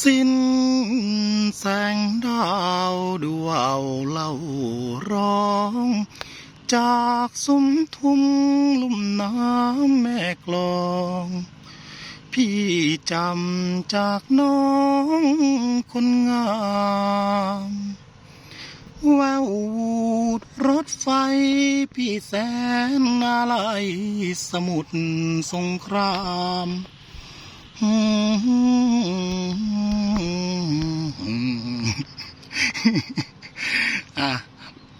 สิ้นแสงดาวดูเอาเล่าร้อง จากสุมทุ่งลุ่มน้ำแม่กลอง พี่จำจากน้องคนงามแวววูดรถไฟพี่แสนอะไรสมุทรสงคราม อะ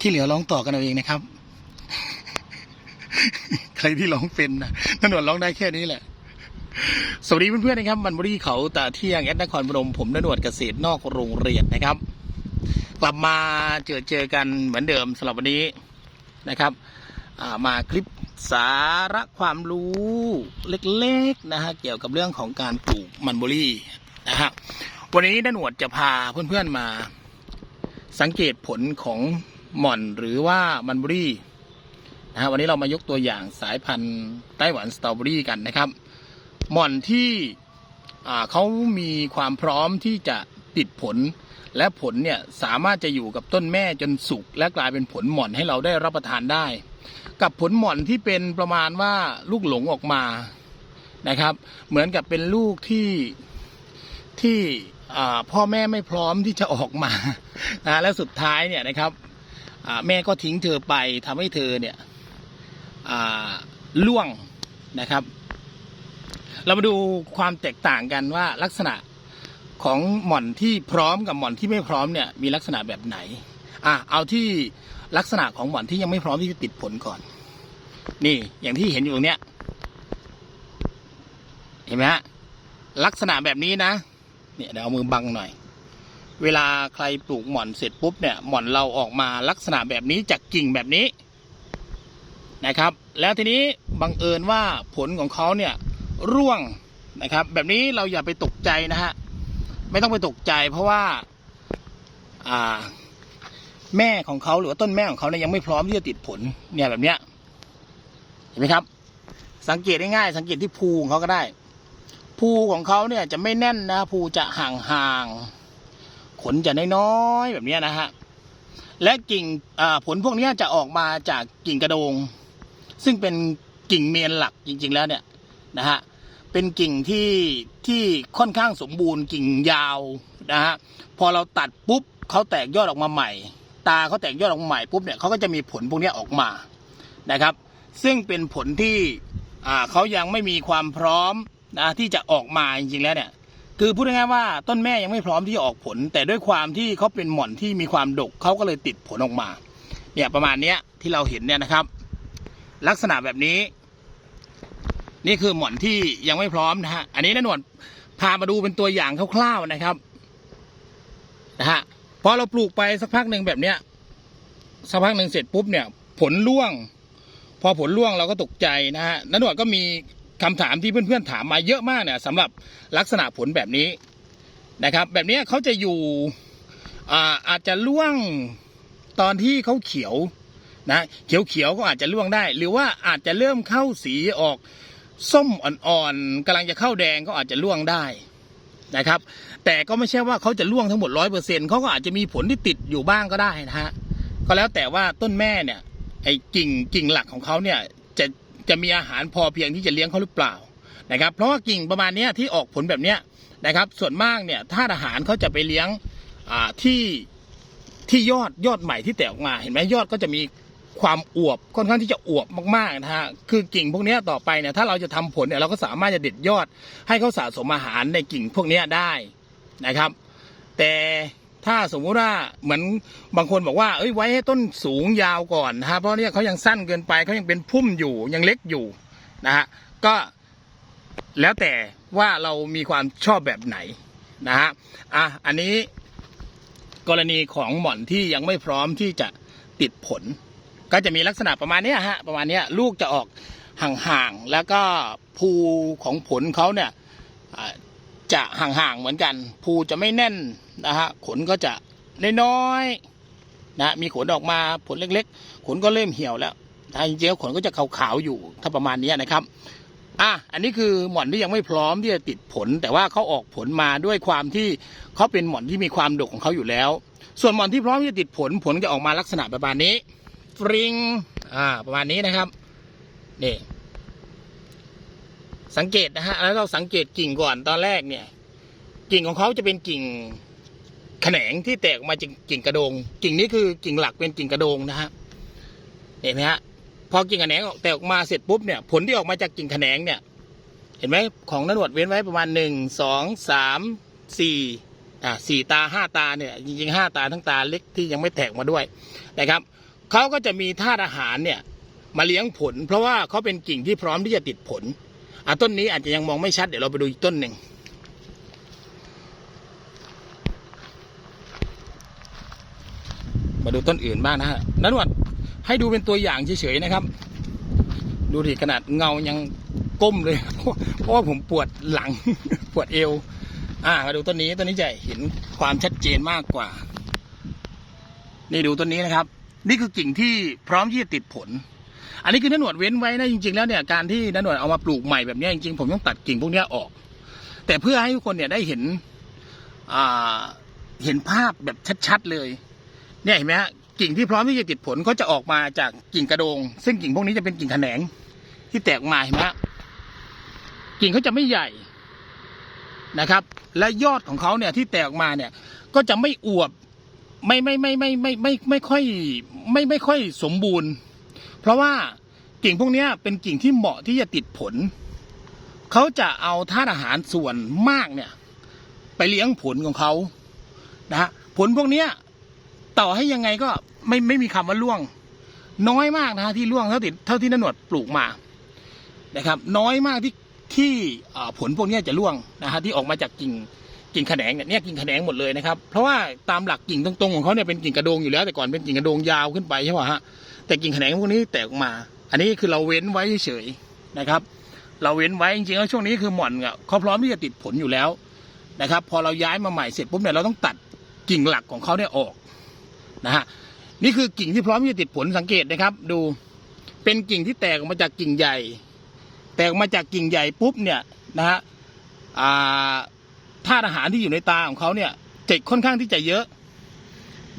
ที่เหลือร้องต่อกันเอาเองนะครับ ใครที่ร้องเป็นนะถนนร้องได้แค่นี้แหละ สวัสดีเพื่อนๆนะครับ มันบรีเขาตาเที่ยงแอดนครพนมผมนนวดเกษตรนอกโรงเรียนนะครับ กลับมาเจอเจอกันเหมือนเดิมสำหรับวันนี้นะครับ มาคลิปสาระความรู้เล็กๆนะฮะเกี่ยวกับเรื่องของการปลูกมันเบอรี่นะฮะวันนี้ด้านหนวดจะพาเพื่อนๆมา สังเกตผลของหม่อนหรือว่ามันเบอรี่นะฮะวันนี้เรามายกตัวอย่างสายพันธุ์ไต้หวันสตรอเบอรี่กันนะครับ หม่อนที่เขามีความพร้อมที่จะติดผลและผลเนี่ยสามารถจะอยู่กับต้นแม่จนสุกและกลายเป็นผลหม่อนให้เราได้รับประทานได้ กับผลหม่อนที่เป็นประมาณว่าลูกหลงออกมานะครับ เหมือนกับเป็นลูกที่ที่พ่อแม่ไม่พร้อมที่จะออกมานะและสุดท้ายเนี่ยนะครับแม่ก็ทิ้งเธอไปทำให้เธอเนี่ยล่วงนะครับ เรามาดูความแตกต่างกันว่าลักษณะของหม่อนที่พร้อมกับหม่อนที่ไม่พร้อมเนี่ยมีลักษณะแบบไหน อะเอาที่ลักษณะของหม่อนที่ยังไม่พร้อมที่จะติดผลก่อน นี่อย่างที่เห็นอยู่ตรงเนี้ย เห็นไหมฮะลักษณะแบบนี้นะ เนี่ยเดี๋ยวเอามือบังหน่อย เวลาใครปลูกหม่อนเสร็จปุ๊บเนี่ยหม่อนเราออกมาลักษณะแบบนี้จากกิ่งแบบนี้นะครับ แล้วทีนี้บังเอิญว่าผลของเขาเนี่ยร่วงนะครับ แบบนี้เราอย่าไปตกใจนะฮะไม่ต้องไปตกใจเพราะว่า อ่า แม่ของเขาหรือว่าต้นแม่ของเขาเนี่ยยังไม่พร้อมที่จะติดผลเนี่ยแบบเนี้ยเห็นไหมครับ สังเกตง่ายๆสังเกตที่ภูของเขาก็ได้ ภูของเขาเนี่ยจะไม่แน่นนะภูจะห่างๆขนจะน้อยๆแบบเนี้ยนะฮะและกิ่งผลพวกนี้จะออกมาจากกิ่งกระโดง ซึ่งเป็นกิ่งเมนหลักจริง ๆ แล้วเนี่ยนะฮะเป็นกิ่งที่ที่ค่อนข้างสมบูรณ์กิ่งยาวนะฮะพอเราตัดปุ๊บเขาแตกยอดออกมาใหม่ ตาเขาแตกยอดออกมาใหม่ปุ๊บเนี่ยเขาก็จะมีผลพวกนี้ออกมานะครับ ซึ่งเป็นผลที่เขายังไม่มีความพร้อมนะที่จะออกมาจริงๆแล้วเนี่ยคือพูดง่ายๆว่าต้นแม่ยังไม่พร้อมที่จะออกผล แต่ด้วยความที่เขาเป็นหม่อนที่มีความดกเขาก็เลยติดผลออกมาเนี่ยประมาณเนี้ยที่เราเห็นเนี่ยนะครับ ลักษณะแบบนี้ นี่คือหม่อนที่ยังไม่พร้อมนะฮะอันนี้นะหนวดพามาดูเป็นตัวอย่างคร่าวๆนะครับนะฮะ พอเราปลูกไปสักพักหนึ่งแบบเนี้ยสักพักหนึ่งเสร็จปุ๊บเนี่ย ผลร่วง พอผลร่วงเราก็ตกใจนะฮะนันหนวดก็มีคำถามที่เพื่อนๆถามมาเยอะมากเนี่ยสำหรับลักษณะผลแบบนี้นะครับ แบบนี้เขาจะอยู่อ่าอาจจะร่วงตอนที่เขาเขียวนะเขียวๆก็อาจจะล่วงได้ หรือว่าอาจจะเริ่มเข้าสีออกส้มอ่อนๆกำลังจะเข้าแดงก็อาจจะล่วงได้นะครับ แต่ก็ไม่ใช่ว่าเขาจะล่วงทั้งหมดร้อยเปอร์เซ็นเขาก็อาจจะมีผลที่ติดอยู่บ้างก็ได้นะฮะก็แล้วแต่ว่าต้นแม่เนี่ย ไอ้กิ่งกิ่งหลักของเขาเนี่ยจะจะมีอาหารพอเพียงที่จะเลี้ยงเขาหรือเปล่านะครับ เพราะว่ากิ่งประมาณนี้ที่ออกผลแบบเนี้ยนะครับ ส่วนมากเนี่ยถ้าอาหารเขาจะไปเลี้ยงอ่าที่ที่ยอดยอดใหม่ที่แตกออกมาเห็นไหมยอดก็จะมีความอวบค่อนข้างที่จะอวบมากๆนะฮะคือกิ่งพวกนี้ต่อไปเนี่ยถ้าเราจะทำผลเนี่ยเราก็สามารถจะเด็ดยอดให้เขาสะสมอาหารในกิ่งพวกนี้ได้ นะครับ แต่ถ้าสมมุติว่าเหมือนบางคนบอกว่า เอ้ยไว้ให้ต้นสูงยาวก่อนนะฮะเพราะเนี่ยเขายังสั้นเกินไปเขายังเป็นพุ่มอยู่ยังเล็กอยู่นะฮะก็แล้วแต่ว่าเรามีความชอบแบบไหนนะฮะอะอันนี้กรณีของหม่อนที่ยังไม่พร้อมที่จะติดผล ก็จะมีลักษณะประมาณนี้ฮะประมาณนี้ลูกจะออกห่างๆแล้วก็ภูของผลเขาเนี่ย จะห่างๆเหมือนกันภูจะไม่แน่นนะฮะขนก็จะน้อยๆนะมีขนออกมาผลเล็กๆ ขนก็เริ่มเหี่ยวแล้วถ้าจริงๆขนก็จะขาวๆอยู่ถ้าประมาณนี้นะครับอะอันนี้คือหม่อนที่ยังไม่พร้อมที่จะติดผล แต่ว่าเขาออกผลมาด้วยความที่เขาเป็นหม่อนที่มีความดกของเขาอยู่แล้ว ส่วนหม่อนที่พร้อมที่จะติดผลผลจะออกมาลักษณะประมาณนี้ฟริงอ่าประมาณนี้นะครับนี่ สังเกตนะฮะ แล้วเราสังเกตกิ่งก่อนตอนแรกเนี่ย กิ่งของเขาจะเป็นกิ่งแขนงที่แตกออกมาจากกิ่งกระโดง กิ่งนี้คือกิ่งหลักเป็นกิ่งกระโดงนะฮะเห็นไหมฮะพอกิ่งแขนงออกแตกออกมาเสร็จปุ๊บเนี่ย ผลที่ออกมาจากกิ่งแขนงเนี่ย เห็นไหมของนนวดเว้นไว้ประมาณหนึ่งสองสามสี่อ่าสี่ตาห้าตาเนี่ย จริงๆห้าตาทั้งตาเล็กที่ยังไม่แตกมาด้วยนะครับเขาก็จะมีธาตุอาหารเนี่ย มาเลี้ยงผล เพราะว่าเขาเป็นกิ่งที่พร้อมที่จะติดผล อะต้นนี้อาจจะยังมองไม่ชัดเดี๋ยวเราไปดูอีกต้นหนึ่งมาดูต้นอื่นบ้างนะฮะนันวดให้ดูเป็นตัวอย่างเฉยๆนะครับ ดูดิขนาดเงายังก้มเลยเพราะว่าผมปวดหลังปวดเอว อ่ามาดูต้นนี้ต้นนี้จะเห็นความชัดเจนมากกว่า นี่ดูต้นนี้นะครับ นี่คือกิ่งที่พร้อมที่จะติดผล อันนี้คือนันวดเว้นไว้นะจริงๆแล้วเนี่ยการที่นันวดเอามาปลูกใหม่แบบนี้จริงๆผมต้องตัดกิ่งพวกนี้ออก แต่เพื่อให้ทุกคนเนี่ยได้เห็นเห็นภาพแบบชัดๆเลย เนี่ยเห็นไหมฮะกิ่งที่พร้อมที่จะติดผลก็จะออกมาจากกิ่งกระโดง ซึ่งกิ่งพวกนี้จะเป็นกิ่งแขนงที่แตกออกมาเห็นไหมฮะกิ่งเขาจะไม่ใหญ่นะครับ และยอดของเขาเนี่ยที่แตกออกมาเนี่ย ก็จะไม่อวบไม่ไม่ไม่ไม่ไม่ไม่ไม่ค่อยไม่ไม่ค่อยสมบูรณ์ เพราะว่ากิ่งพวกนี้เป็นกิ่งที่เหมาะที่จะติดผล เขาจะเอาธาตุอาหารส่วนมากเนี่ย ไปเลี้ยงผลของเขานะฮะผลพวกเนี้ยต่อให้ยังไงก็ไม่ไม่มีคำว่าล่วง น้อยมากนะฮะที่ล่วงเท่าที่เท่าที่นหนวดปลูกมานะครับ น้อยมากที่ที่ผลพวกนี้จะล่วงนะฮะที่ออกมาจากกิ่งกิ่งแขนงเนี่ยเนี่ยกิ่งแขนงหมดเลยนะครับ เพราะว่าตามหลักกิ่งตรงๆของเขาเนี่ยเป็นกิ่งกระโดงอยู่แล้วแต่ก่อนเป็นกิ่งกระโดงยาวขึ้นไปใช่ป่ะฮะ แต่กิ่งแขนงพวกนี้แตกออกมา อันนี้คือเราเว้นไว้เฉยๆนะครับ เราเว้นไว้จริงๆแล้วช่วงนี้คือหม่อนอะเขาพร้อมที่จะติดผลอยู่แล้วนะครับ พอเราย้ายมาใหม่เสร็จปุ๊บเนี่ยเราต้องตัดกิ่งหลักของเขาเนี่ยออกนะฮะนี่คือกิ่งที่พร้อมที่จะติดผลสังเกตนะครับ ดูเป็นกิ่งที่แตกออกมาจากกิ่งใหญ่ แตกออกมาจากกิ่งใหญ่ปุ๊บเนี่ยนะฮะธาตุอาหารที่อยู่ในตาของเขาเนี่ยเจะค่อนข้างที่จะเยอะ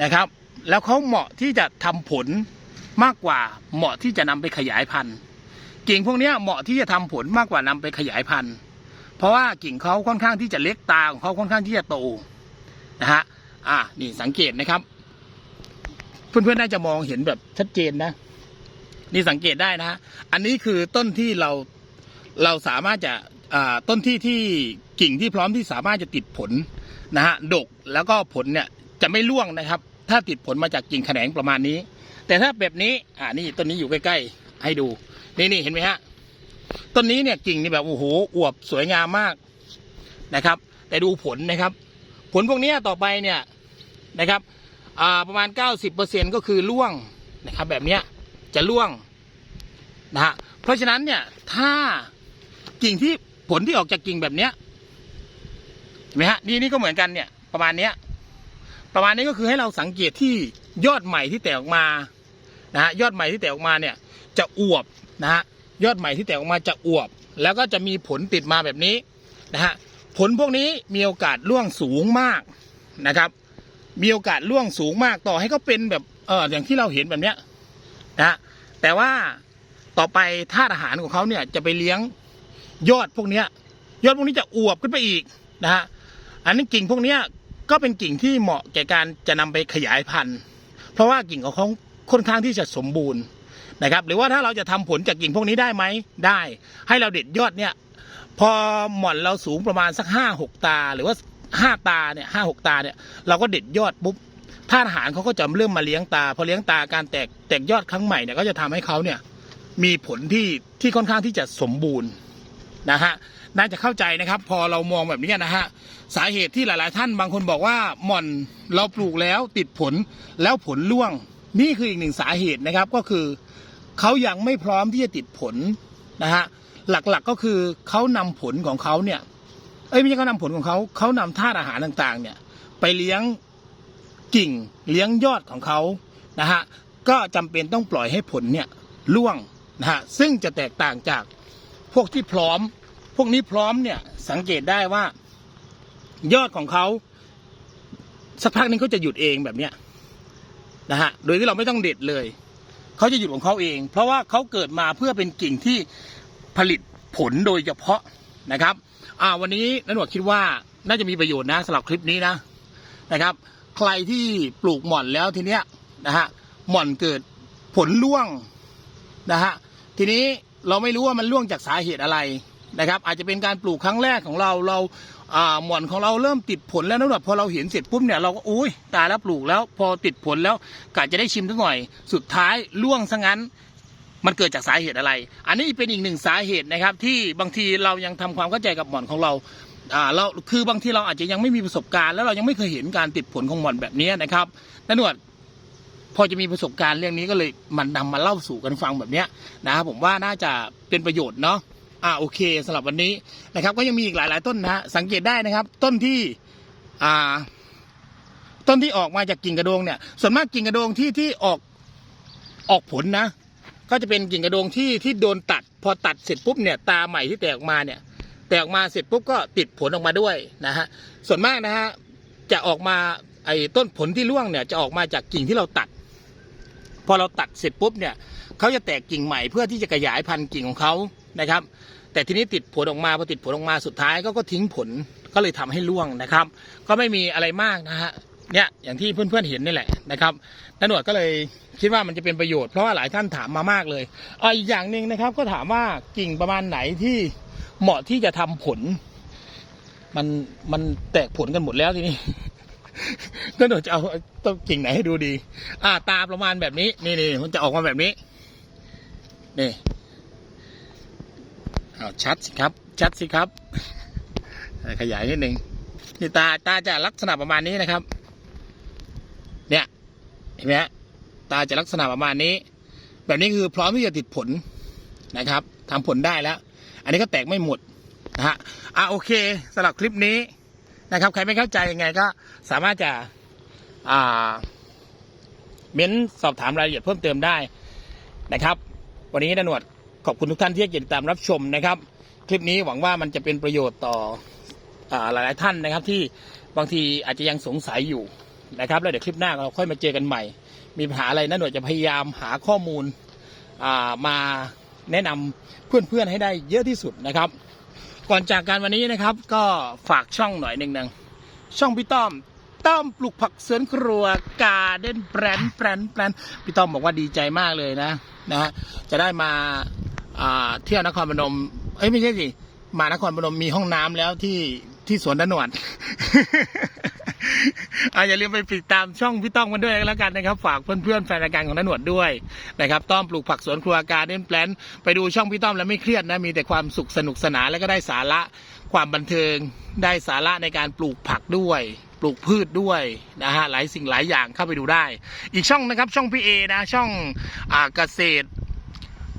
นะครับ แล้วเขาเหมาะที่จะทำผล มากกว่าเหมาะที่จะนำไปขยายพันธุ์ กิ่งพวกนี้เหมาะที่จะทำผลมากกว่านำไปขยายพันธุ์ เพราะว่ากิ่งเขาค่อนข้างที่จะเล็กตาของเขาค่อนข้างที่จะโตนะฮะอ่านี่สังเกตนะครับ เพื่อนๆน่าจะมองเห็นแบบชัดเจนนะ นี่สังเกตได้นะฮะอันนี้คือต้นที่เราเราสามารถจะต้นที่ที่กิ่งที่พร้อมที่สามารถจะติดผลนะฮะดกแล้วก็ผลเนี่ยจะไม่ร่วงนะครับ ถ้าติดผลมาจากกิ่งแขนงประมาณนี้ แต่ถ้าแบบนี้ อ่านี่ต้นนี้อยู่ใกล้ๆ ให้ดู นี่นี่เห็นไหมฮะ ต้นนี้เนี่ยกิ่งนี่แบบโอ้โหอวบสวยงามมากนะครับ แต่ดูผลนะครับ ผลพวกนี้ต่อไปเนี่ยนะครับ อ่าประมาณ 90%ก็คือล่วงนะครับ แบบเนี้ยจะล่วงนะฮะ เพราะฉะนั้นเนี่ยถ้ากิ่งที่ผลที่ออกจากกิ่งแบบเนี้ยเห็นไหมฮะนี่นี่ก็เหมือนกันเนี่ย ประมาณเนี้ย ประมาณนี้ก็คือให้เราสังเกตที่ยอดใหม่ที่แตกออกมา นะฮะยอดใหม่ที่แตกออกมาเนี่ยจะอวบนะฮะยอดใหม่ที่แตกออกมาจะอวบ แล้วก็จะมีผลติดมาแบบนี้นะฮะผลพวกนี้มีโอกาสร่วงสูงมากนะครับ มีโอกาสล่วงสูงมากต่อให้เขาเป็นแบบเอออย่างที่เราเห็นแบบเนี้ยนะแต่ว่าต่อไปธาตุอาหารของเขาเนี่ยจะไปเลี้ยงยอดพวกเนี้ยยอดพวกนี้จะอวบขึ้นไปอีกนะฮะอันนี้กิ่งพวกเนี้ยก็เป็นกิ่งที่เหมาะแก่การจะนำไปขยายพันธุ์ เพราะว่ากิ่งของ ค่อนข้างที่จะสมบูรณ์นะครับ หรือว่าถ้าเราจะทำผลจากกิ่งพวกนี้ได้ไหมได้ ให้เราเด็ดยอดเนี่ย พอหม่อนเราสูงประมาณสักห้าหกตา หรือว่าห้าตาเนี่ยห้าหกตาเนี่ยเราก็เด็ดยอดปุ๊บธาตุอาหารเขาก็จะเริ่มมาเลี้ยงตาพอเลี้ยงตาการแตกแตกยอดครั้งใหม่เนี่ยก็จะทำให้เขาเนี่ยมีผลที่ที่ค่อนข้างที่จะสมบูรณ์นะฮะน่าจะเข้าใจนะครับ พอเรามองแบบนี้นะฮะสาเหตุที่หลาย ๆ ท่านบางคนบอกว่าหม่อนเราปลูกแล้วติดผลแล้วผลร่วง นี่คืออีกหนึ่งสาเหตุนะครับก็คือเขายังไม่พร้อมที่จะติดผลนะฮะหลักๆก็คือเขานำผลของเขาเนี่ยเอ้ยไม่ใช่เขานำผลของเขาเขานำธาตุอาหารต่างๆ เนี่ย ไปเลี้ยงกิ่งเลี้ยงยอดของเขานะฮะก็จำเป็นต้องปล่อยให้ผลเนี่ยร่วงนะฮะซึ่งจะแตกต่างจากพวกที่พร้อม พวกนี้พร้อมเนี่ยสังเกตได้ว่า ยอดของเขาสักพักนึงเขาจะหยุดเองแบบเนี้ย นะฮะโดยที่เราไม่ต้องเด็ดเลยเขาจะหยุดของเขาเอง เพราะว่าเขาเกิดมาเพื่อเป็นกิ่งที่ผลิตผลโดยเฉพาะนะครับอ่าวันนี้นันหนวดคิดว่าน่าจะมีประโยชน์นะสำหรับคลิปนี้นะนะครับ ใครที่ปลูกหม่อนแล้วทีเนี้ยนะฮะหม่อนเกิดผลร่วงนะฮะทีนี้เราไม่รู้ว่ามันร่วงจากสาเหตุอะไรนะครับ อาจจะเป็นการปลูกครั้งแรกของเราเรา อ่าหม่อนของเราเริ่มติดผลแล้วนะหนวดพอเราเห็นเสร็จปุ๊บเนี่ยเราก็อุ้ยตายแล้วปลูกแล้ว พอติดผลแล้วกะจะได้ชิมสักหน่อย สุดท้ายร่วงซะงั้นมันเกิดจากสาเหตุอะไร อันนี้เป็นอีกหนึ่งสาเหตุนะครับ ที่บางทีเรายังทำความเข้าใจกับหม่อนของเราอ่าเราคือบางทีเราอาจจะยังไม่มีประสบการณ์ แล้วเรายังไม่เคยเห็นการติดผลของหม่อนแบบนี้นะครับนันหนวดพอจะมีประสบการณ์เรื่องนี้ก็เลยมันนำมาเล่าสู่กันฟังแบบนี้นะครับผมว่าน่าจะเป็นประโยชน์เนาะ อ่าโอเคสำหรับวันนี้นะครับ ก็ยังมีอีกหลาย ๆ ต้นนะฮะสังเกตได้นะครับ ต้นที่อ่า ต้นที่ออกมาจากกิ่งกระโดงเนี่ย ส่วนมากกิ่งกระโดงที่ที่ออกออกผลนะ ก็จะเป็นกิ่งกระโดงที่ที่โดนตัด พอตัดเสร็จปุ๊บเนี่ยตาใหม่ที่แตกออกมาเนี่ย แตกออกมาเสร็จปุ๊บก็ติดผลออกมาด้วยนะฮะส่วนมากนะฮะจะออกมาไอ้ต้นผลที่ร่วงเนี่ยจะออกมาจากกิ่งที่เราตัด พอเราตัดเสร็จปุ๊บเนี่ยเขาจะแตกกิ่งใหม่เพื่อที่จะขยายพันธุ์กิ่งของเขานะครับ แต่ทีนี้ติดผลออกมาพอติดผลออกมาสุดท้ายก็ก็ทิ้งผลก็เลยทำให้ร่วงนะครับ ก็ไม่มีอะไรมากนะฮะเนี่ยอย่างที่เพื่อนๆเห็นนี่แหละนะครับนันหนวดก็เลยคิดว่ามันจะเป็นประโยชน์เพราะว่าหลายท่านถามมามากเลยอ่าอีกอย่างหนึ่งนะครับ ก็ถามว่ากิ่งประมาณไหนที่เหมาะที่จะทำผล มันมันแตกผลกันหมดแล้วทีนี้ก็หนูจะเอาต้นกิ่งไหนให้ดูดี อ่าตาประมาณแบบนี้นี่นี่มันจะออกมาแบบนี้นี่ เอาชัดสิครับ ชัดสิครับ ขยายนิดหนึ่งนี่ตาตาจะลักษณะประมาณนี้นะครับ เนี่ยเห็นไหมตาจะลักษณะประมาณนี้ แบบนี้คือพร้อมที่จะติดผลนะครับทำผลได้แล้ว อันนี้ก็แตกไม่หมดนะฮะอะโอเคสำหรับคลิปนี้นะครับ ใครไม่เข้าใจยังไงก็สามารถจะอ่าเม้นสอบถามรายละเอียดเพิ่มเติมได้นะครับ วันนี้นหนวด ขอบคุณทุกท่านที่ติดตามรับชมนะครับ คลิปนี้หวังว่ามันจะเป็นประโยชน์ต่ออาหลายๆท่านนะครับ ที่บางทีอาจจะยังสงสัยอยู่นะครับ แล้วเดี๋ยวคลิปหน้าเราค่อยมาเจอกันใหม่ มีปัญหาอะไรนหน่วดจะพยายามหาข้อมูลมาแนะนำเพื่อนๆให้ได้เยอะที่สุดนะครับ ก่อนจากการวันนี้นะครับ ก็ฝากช่องหน่อยหนึ่งนึงช่องพี่ต้อมต้อมปลูกผักสวนครัวกาเด้นแปรนแปรนแปรนพี่ต้อมบอกว่าดีใจมากเลยนะนะจะได้มา เที่ยวนครพนม เอ้ยไม่ใช่สิมานครพนมมีห้องน้ำแล้วที่ที่สวนดนวดอาอย่าลืมไปติดตามช่องพี่ต้องมันด้วยแล้วกันนะครับ ฝากเพื่อนๆแฟนรายการของนนวดด้วยนะครับต้อมปลูกผักสวนครัวการเด้นแปลนไปดูช่องพี่ต้อมแล้วไม่เครียดนะมีแต่ความสุขสนุกสนานแล้วก็ได้สาระความบันเทิง ได้สาระในการปลูกผักด้วย ปลูกพืชด้วยนะฮะหลายสิ่งหลายอย่างเข้าไปดูได้ อีกช่องนะครับช่องพี่เอนะช่องอเกษตร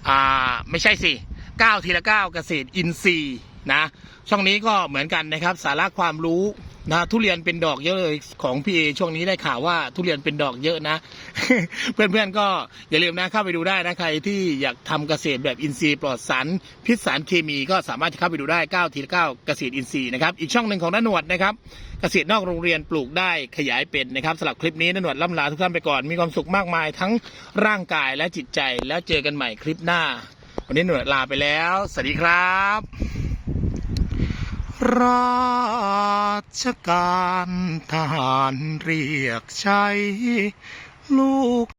อ่าไม่ใช่สิก้าทีละก้าเกษตรอินทรีย์นะ ช่องนี้ก็เหมือนกันนะครับ สาระความรู้นะทุเรียนเป็นดอกเยอะเลยของพี่เอช่วงนี้ได้ข่าวว่าทุเรียนเป็นดอกเยอะนะ เพื่อนๆก็อย่าลืมนะเข้าไปดูได้นะใครที่อยากทำเกษตรแบบอินทรีย์ปลอดสารพิษสารเคมีก็สามารถเข้าไปดูได้ก้าทีละก้าเกษตรอินทรีย์นะครับอีกช่องหนึ่งของน้าหนวดนะครับ เกษตรนอกโรงเรียนปลูกได้ขยายเป็นนะครับสำหรับคลิปนี้นนวดล่ำลาทุกท่านไปก่อนมีความสุขมากมายทั้งร่างกายและจิตใจแล้วเจอกันใหม่คลิปหน้า วันนี้หนวดลาไปแล้ว สวัสดีครับ ราชการทหารเรียกใช้ลูก